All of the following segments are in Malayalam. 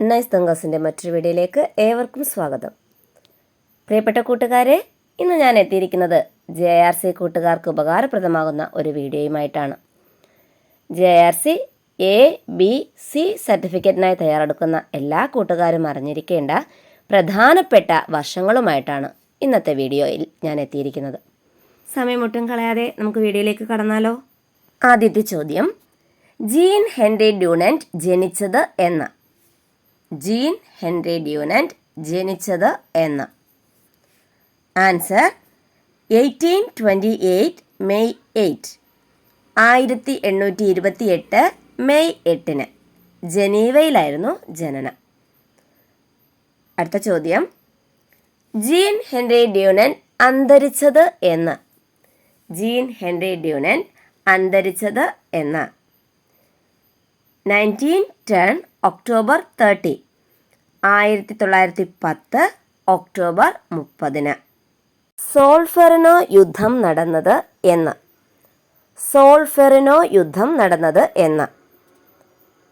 നൈസ് തങ്കസിന്റെ മറ്റൊരു വീഡിയോയിലേക്ക് ഏവർക്കും സ്വാഗതം. പ്രിയപ്പെട്ട കൂട്ടുകാരെ ഇന്ന് ഞാൻ എത്തിയിരിക്കുന്നത് ജെ ആർ സി കൂട്ടുകാർക്ക് ഉപകാരപ്രദമാകുന്ന ഒരു വീഡിയോയുമായിട്ടാണ്. J R C A B C സർട്ടിഫിക്കറ്റിനായി തയ്യാറെടുക്കുന്ന എല്ലാ കൂട്ടുകാരും അറിഞ്ഞിരിക്കേണ്ട പ്രധാനപ്പെട്ട വർഷങ്ങളുമായിട്ടാണ് ഇന്നത്തെ വീഡിയോയിൽ ഞാൻ എത്തിയിരിക്കുന്നത്. സമയമൊട്ടും കളയാതെ നമുക്ക് വീഡിയോയിലേക്ക് കടന്നാലോ? ആദ്യത്തെ ചോദ്യം ജീൻ ഹെൻറി ഡ്യൂണന്റ് ജനിച്ചത് എന്ന് ജീൻ ഹെൻറി ഡ്യൂനന്റ് ജനിച്ചത് എന്ന്. Answer eighteen twenty eight May eight ആയിരത്തി എണ്ണൂറ്റി ഇരുപത്തി എട്ട് മെയ് എട്ടിന് ജനീവയിലായിരുന്നു ജനനം. അടുത്ത ചോദ്യം. ജീൻ ഹെൻറി ഡ്യൂനൻ അന്തരിച്ചത് എന്ന്. ജീൻ ഹെൻറി ഡ്യൂനൻ അന്തരിച്ചത് എന്ന്. നയന്റീൻ ടെൻ ഒക്ടോബർ തേർട്ടി ആയിരത്തി തൊള്ളായിരത്തി പത്ത് ഒക്ടോബർ മുപ്പതിന്. സോൾഫെറിനോ യുദ്ധം നടന്നത് എന്ന്. സോൾഫെറിനോ യുദ്ധം നടന്നത് എന്ന്.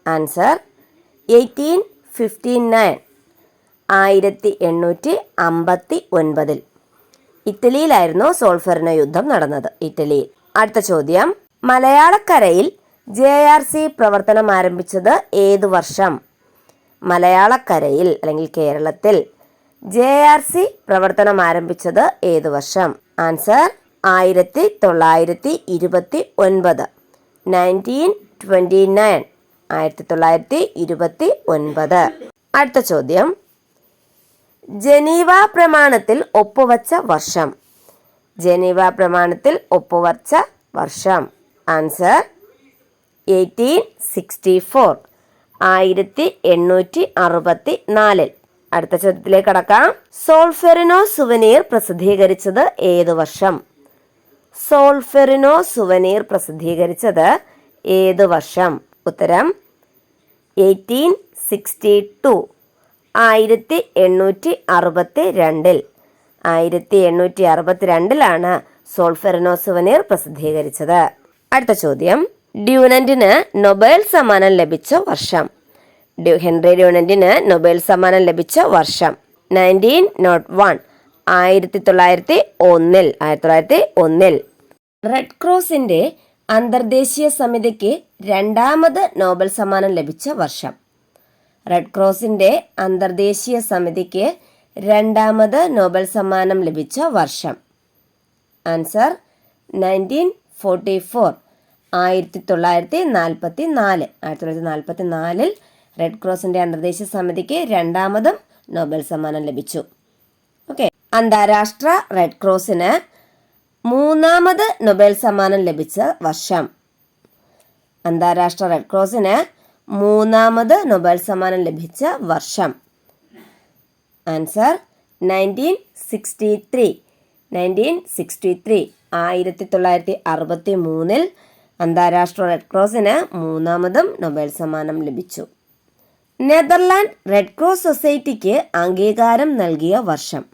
ആൻസർ എയ്റ്റീൻ ഫിഫ്റ്റി നയൻ ആയിരത്തി എണ്ണൂറ്റി അമ്പത്തി ഒൻപതിൽ ഇറ്റലിയിലായിരുന്നു സോൾഫെറിനോ യുദ്ധം നടന്നത്. ഇറ്റലിയിൽ അടുത്ത ചോദ്യം. മലയാളക്കരയിൽ ജെ ആർ സി പ്രവർത്തനം ആരംഭിച്ചത് ഏതു വർഷം? മലയാളക്കരയിൽ അല്ലെങ്കിൽ കേരളത്തിൽ ജെ ആർ സി പ്രവർത്തനം ആരംഭിച്ചത് ഏതു വർഷം? ആൻസർ ആയിരത്തി തൊള്ളായിരത്തി ഇരുപത്തി ഒൻപത്. നയന്റീൻ ട്വന്റി നയൻ ആയിരത്തി തൊള്ളായിരത്തി ഇരുപത്തി ഒൻപത്. അടുത്ത ചോദ്യം. ജനീവ പ്രമാണത്തിൽ ഒപ്പുവച്ച വർഷം. ജനീവ പ്രമാണത്തിൽ ഒപ്പുവച്ച വർഷം. ആൻസർ എയ്റ്റീൻ സിക്സ്റ്റി ഫോർ ആയിരത്തി എണ്ണൂറ്റി അറുപത്തി നാലിൽ അടുത്ത ചോദ്യത്തിലേക്ക് കടക്കാം. സോൾഫെറിനോ സുവനീർ പ്രസിദ്ധീകരിച്ചത് ഏതു വർഷം? സോൾഫെറിനോ സുവനീർ പ്രസിദ്ധീകരിച്ചത് ഏതു വർഷം? ഉത്തരം എയ്റ്റീൻ സിക്സ്റ്റി ടു. ആയിരത്തി എണ്ണൂറ്റി അറുപത്തി രണ്ടിൽ ആയിരത്തി എണ്ണൂറ്റി അറുപത്തി രണ്ടിലാണ് സോൾഫെറിനോ സുവനീർ പ്രസിദ്ധീകരിച്ചത്. അടുത്ത ചോദ്യം. ഡ്യൂനന്റിന് നൊബേൽ സമ്മാനം ലഭിച്ച വർഷം. ഡ്യൂ ഹെൻറി ഡ്യൂനന്റിന് നൊബേൽ സമ്മാനം ലഭിച്ച വർഷം. നയന്റീൻ നോട്ട് വൺ ആയിരത്തി തൊള്ളായിരത്തി ഒന്നിൽ ആയിരത്തി തൊള്ളായിരത്തി ഒന്നിൽ റെഡ് ക്രോസിന്റെ അന്തർദേശീയ സമിതിക്ക് രണ്ടാമത് നോബൽ സമ്മാനം ലഭിച്ച വർഷം. റെഡ് ക്രോസിന്റെ അന്തർദേശീയ സമിതിക്ക് രണ്ടാമത് നോബൽ സമ്മാനം ലഭിച്ച വർഷം. Answer nineteen forty four. ആയിരത്തി തൊള്ളായിരത്തി നാൽപ്പത്തി നാല് ആയിരത്തി തൊള്ളായിരത്തി നാൽപ്പത്തി നാലിൽ റെഡ് ക്രോസിന്റെ അന്തർദേശീയ സമിതിക്ക് രണ്ടാമതും നോബൽ സമ്മാനം ലഭിച്ചു. ഓക്കെ. അന്താരാഷ്ട്ര റെഡ് ക്രോസിന് മൂന്നാമത് നൊബേൽ സമ്മാനം ലഭിച്ച വർഷം. അന്താരാഷ്ട്ര റെഡ് ക്രോസിന് മൂന്നാമത് നൊബേൽ സമ്മാനം ലഭിച്ച വർഷം. Answer nineteen sixty three. Nineteen sixty three. ആയിരത്തി തൊള്ളായിരത്തി അറുപത്തി മൂന്നിൽ അന്താരാഷ്ട്ര റെഡ് ക്രോസിന് മൂന്നാമതും നൊബേൽ സമ്മാനം ലഭിച്ചു. നെതർലാൻഡ് റെഡ് ക്രോസ് സൊസൈറ്റിക്ക് അംഗീകാരം നൽകിയ വർഷം.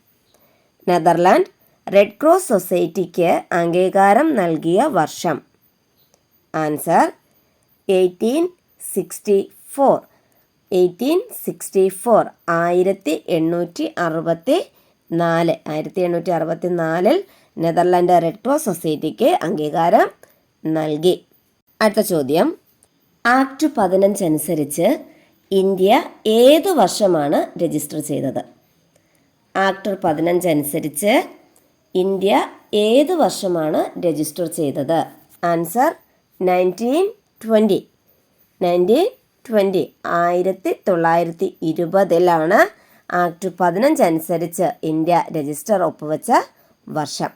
നെതർലാൻഡ് റെഡ് ക്രോസ് സൊസൈറ്റിക്ക് അംഗീകാരം നൽകിയ വർഷം. Answer eighteen sixty four. Eighteen sixty four ആയിരത്തി എണ്ണൂറ്റി അറുപത്തി നാല് ആയിരത്തി എണ്ണൂറ്റി അറുപത്തി നാലിൽ നെതർലാൻഡ് റെഡ് ക്രോസ് സൊസൈറ്റിക്ക് അംഗീകാരം നൽകി. അടുത്ത ചോദ്യം. ആക്ട് പതിനഞ്ച് അനുസരിച്ച് ഇന്ത്യ ഏത് വർഷമാണ് രജിസ്റ്റർ ചെയ്തത്? ആക്ട് പതിനഞ്ച് അനുസരിച്ച് ഇന്ത്യ ഏത് വർഷമാണ് രജിസ്റ്റർ ചെയ്തത്? Answer nineteen twenty. Nineteen twenty. ആയിരത്തി തൊള്ളായിരത്തി ഇരുപതിലാണ് ആക്ട് പതിനഞ്ച് അനുസരിച്ച് ഇന്ത്യ രജിസ്റ്റർ ഒപ്പുവെച്ച വർഷം.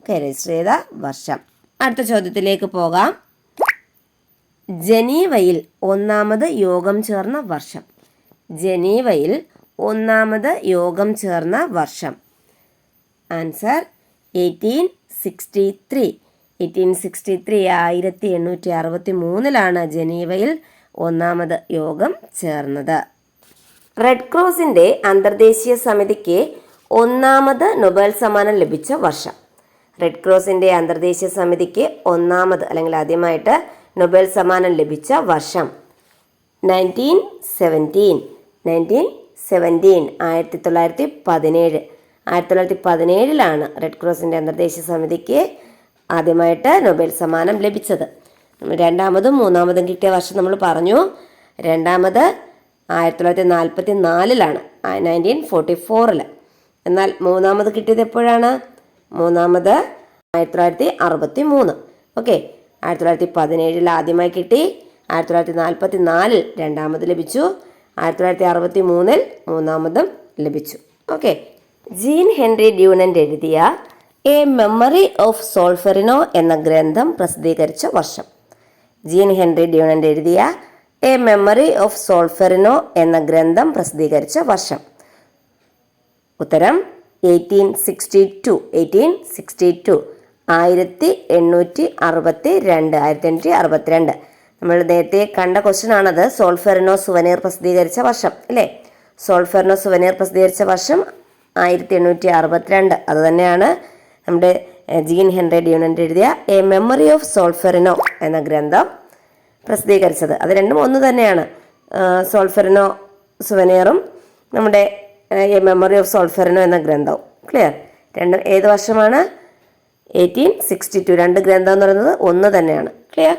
ഓക്കെ രജിസ്റ്റർ ചെയ്ത വർഷം. അടുത്ത ചോദ്യത്തിലേക്ക് പോകാം. ജനീവയിൽ ഒന്നാമത് യോഗം ചേർന്ന വർഷം. ജനീവയിൽ ഒന്നാമത് യോഗം ചേർന്ന വർഷം. Answer eighteen sixty three. Eighteen sixty three ആയിരത്തി എണ്ണൂറ്റി അറുപത്തി മൂന്നിലാണ് ജനീവയിൽ ഒന്നാമത് യോഗം ചേർന്നത്. റെഡ് ക്രോസിന്റെ അന്തർദേശീയ സമിതിക്ക് ഒന്നാമത് നൊബേൽ സമ്മാനം ലഭിച്ച വർഷം. റെഡ് ക്രോസിന്റെ അന്തർദേശീയ സമിതിക്ക് ഒന്നാമത് അല്ലെങ്കിൽ ആദ്യമായിട്ട് നൊബേൽ സമ്മാനം ലഭിച്ച വർഷം. നയന്റീൻ സെവന്റീൻ നയന്റീൻ സെവന്റീൻ ആയിരത്തി തൊള്ളായിരത്തി പതിനേഴ് ആയിരത്തി തൊള്ളായിരത്തി പതിനേഴിലാണ് റെഡ് ക്രോസിന്റെ അന്തർദേശീയ സമിതിക്ക് ആദ്യമായിട്ട് നൊബേൽ സമ്മാനം ലഭിച്ചത്. രണ്ടാമതും മൂന്നാമതും കിട്ടിയ വർഷം നമ്മൾ പറഞ്ഞു. രണ്ടാമത് ആയിരത്തി തൊള്ളായിരത്തി നാൽപ്പത്തി നാലിലാണ് നയന്റീൻ ഫോർട്ടി ഫോറിൽ എന്നാൽ മൂന്നാമത് കിട്ടിയത് എപ്പോഴാണ്? മൂന്നാമത് ആയിരത്തി തൊള്ളായിരത്തി അറുപത്തി മൂന്ന് ഓക്കെ ആയിരത്തി തൊള്ളായിരത്തി പതിനേഴിൽ ആദ്യമായി കിട്ടി. ആയിരത്തി തൊള്ളായിരത്തി നാൽപ്പത്തി നാലിൽ രണ്ടാമത് ലഭിച്ചു. ആയിരത്തി തൊള്ളായിരത്തി അറുപത്തി മൂന്നിൽ മൂന്നാമതും ലഭിച്ചു. ഓക്കെ ജീൻ ഹെൻറി ഡ്യൂണന്റ് എഴുതിയ എ മെമ്മറി ഓഫ് സോൾഫെറിനോ എന്ന ഗ്രന്ഥം പ്രസിദ്ധീകരിച്ച വർഷം. ജീൻ ഹെൻറി ഡ്യൂണന്റ് എഴുതിയ എ മെമ്മറി ഓഫ് സോൾഫെറിനോ എന്ന ഗ്രന്ഥം പ്രസിദ്ധീകരിച്ച വർഷം. ഉത്തരം eighteen sixty two eighteen sixty two ആയിരത്തി എണ്ണൂറ്റി അറുപത്തി രണ്ട് ആയിരത്തി എണ്ണൂറ്റി അറുപത്തിരണ്ട് നമ്മൾ നേരത്തെ കണ്ട ക്വസ്റ്റ്യൻ ആണത്. സോൾഫെറിനോ സുവനീർ പ്രസിദ്ധീകരിച്ച വർഷം അല്ലേ? സോൾഫെറിനോ സുവനീർ പ്രസിദ്ധീകരിച്ച വർഷം ആയിരത്തി എണ്ണൂറ്റി അറുപത്തിരണ്ട് അത് തന്നെയാണ് നമ്മുടെ ജീൻ ഹെൻറി ഡ്യൂണന്റ് എഴുതിയ എ മെമ്മറി ഓഫ് സോൾഫെറിനോ എന്ന ഗ്രന്ഥം പ്രസിദ്ധീകരിച്ചത്. അത് രണ്ടും ഒന്ന് തന്നെയാണ്. സോൾഫെറിനോ സുവനീറും നമ്മുടെ എ മെമ്മറി ഓഫ് സോൾഫെറിനോ എന്ന ഗ്രന്ഥം. ക്ലിയർ രണ്ട് ഏത് വർഷമാണ്? എയ്റ്റീൻ സിക്സ്റ്റി ടു രണ്ട് ഗ്രന്ഥം എന്ന് പറയുന്നത് ഒന്ന് തന്നെയാണ്. ക്ലിയർ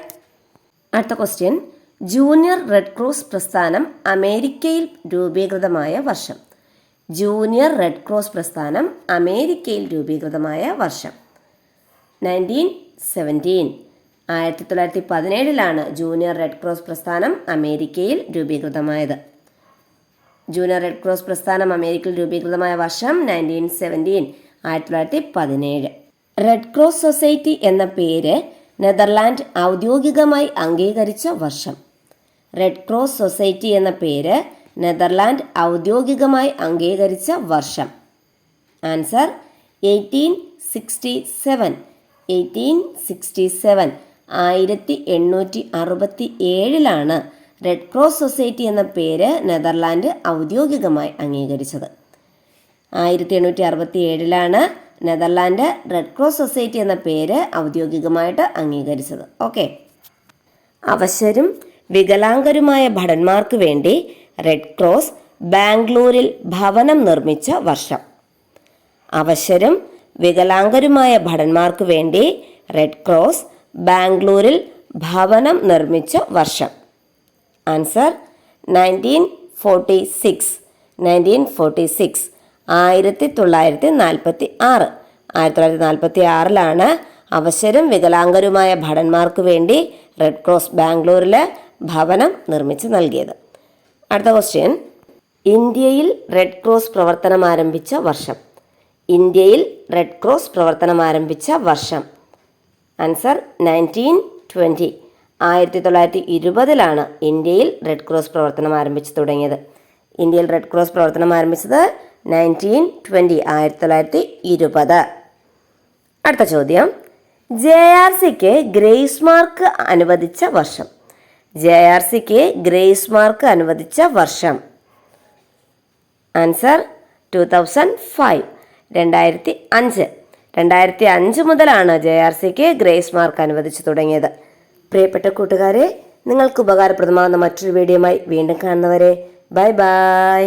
അടുത്ത ക്വസ്റ്റ്യൻ ജൂനിയർ റെഡ് ക്രോസ് പ്രസ്ഥാനം അമേരിക്കയിൽ രൂപീകൃതമായ വർഷം. ജൂനിയർ റെഡ് ക്രോസ് പ്രസ്ഥാനം അമേരിക്കയിൽ രൂപീകൃതമായ വർഷം. നയന്റീൻ സെവന്റീൻ ആയിരത്തി തൊള്ളായിരത്തി പതിനേഴിലാണ് ജൂനിയർ റെഡ് ക്രോസ് പ്രസ്ഥാനം അമേരിക്കയിൽ രൂപീകൃതമായത്. ജൂനിയർ റെഡ് ക്രോസ് പ്രസ്ഥാനം അമേരിക്കയിൽ രൂപീകൃതമായ വർഷം നയന്റീൻ സെവന്റീൻ ആയിരത്തി തൊള്ളായിരത്തി പതിനേഴ് റെഡ് ക്രോസ് സൊസൈറ്റി എന്ന പേര് നെതർലാൻഡ് ഔദ്യോഗികമായി അംഗീകരിച്ച വർഷം. റെഡ് ക്രോസ് സൊസൈറ്റി എന്ന പേര് നെതർലാൻഡ് ഔദ്യോഗികമായി അംഗീകരിച്ച വർഷം. Answer eighteen sixty seven eighteen sixty seven ആയിരത്തി എണ്ണൂറ്റി അറുപത്തി ഏഴിലാണ് റെഡ് ക്രോസ് സൊസൈറ്റി എന്ന പേര് നെതർലാൻഡ് ഔദ്യോഗികമായി അംഗീകരിച്ചത്. ആയിരത്തി എണ്ണൂറ്റി അറുപത്തി ഏഴിലാണ് നെതർലാൻഡ് റെഡ് ക്രോസ് സൊസൈറ്റി എന്ന പേര് ഔദ്യോഗികമായിട്ട് അംഗീകരിച്ചത്. ഓക്കെ അവശരും വികലാംഗരുമായ ഭടന്മാർക്ക് വേണ്ടി റെഡ് ക്രോസ് ബാംഗ്ലൂരിൽ ഭവനം നിർമ്മിച്ച വർഷം. അവശരും വികലാംഗരുമായ ഭടന്മാർക്ക് വേണ്ടി റെഡ് ക്രോസ് ബാംഗ്ലൂരിൽ ഭവനം നിർമ്മിച്ച വർഷം. Answer nineteen forty six nineteen forty six ആയിരത്തി തൊള്ളായിരത്തി നാൽപ്പത്തി ആറ് ആയിരത്തി തൊള്ളായിരത്തി നാൽപ്പത്തി ആറിലാണ് അവശരും വികലാംഗരുമായ ഭടന്മാർക്ക് വേണ്ടി റെഡ് ക്രോസ് ബാംഗ്ലൂരിൽ ഭവനം നിർമ്മിച്ച് നൽകിയത്. അടുത്ത ക്വസ്റ്റ്യൻ ഇന്ത്യയിൽ റെഡ് ക്രോസ് പ്രവർത്തനം ആരംഭിച്ച വർഷം. ഇന്ത്യയിൽ റെഡ് ക്രോസ് പ്രവർത്തനം ആരംഭിച്ച വർഷം. ആൻസർ നയന്റീൻ ട്വന്റി ആയിരത്തി തൊള്ളായിരത്തി ഇരുപതിലാണ് ഇന്ത്യയിൽ റെഡ് ക്രോസ് പ്രവർത്തനം ആരംഭിച്ചു തുടങ്ങിയത്. ഇന്ത്യയിൽ റെഡ് ക്രോസ് പ്രവർത്തനം ആരംഭിച്ചത് നയന്റീൻ ട്വന്റി ആയിരത്തി തൊള്ളായിരത്തി ഇരുപത് അടുത്ത ചോദ്യം. ജെ ആർ സിക്ക് ഗ്രേസ് മാർക്ക് അനുവദിച്ച വർഷം. ജെ ആർ സിക്ക് ഗ്രേസ് മാർക്ക് അനുവദിച്ച വർഷം. ആൻസർ ടു തൗസൻഡ് ഫൈവ് രണ്ടായിരത്തി അഞ്ച് രണ്ടായിരത്തി അഞ്ച് മുതലാണ് ജെ ആർ സിക്ക് ഗ്രേസ് മാർക്ക് അനുവദിച്ചു തുടങ്ങിയത്. പ്രിയപ്പെട്ട കൂട്ടുകാരെ നിങ്ങൾക്ക് ഉപകാരപ്രദമാകുന്ന മറ്റൊരു വീഡിയോയുമായി വീണ്ടും കാണുന്നവരെ ബൈ ബൈ.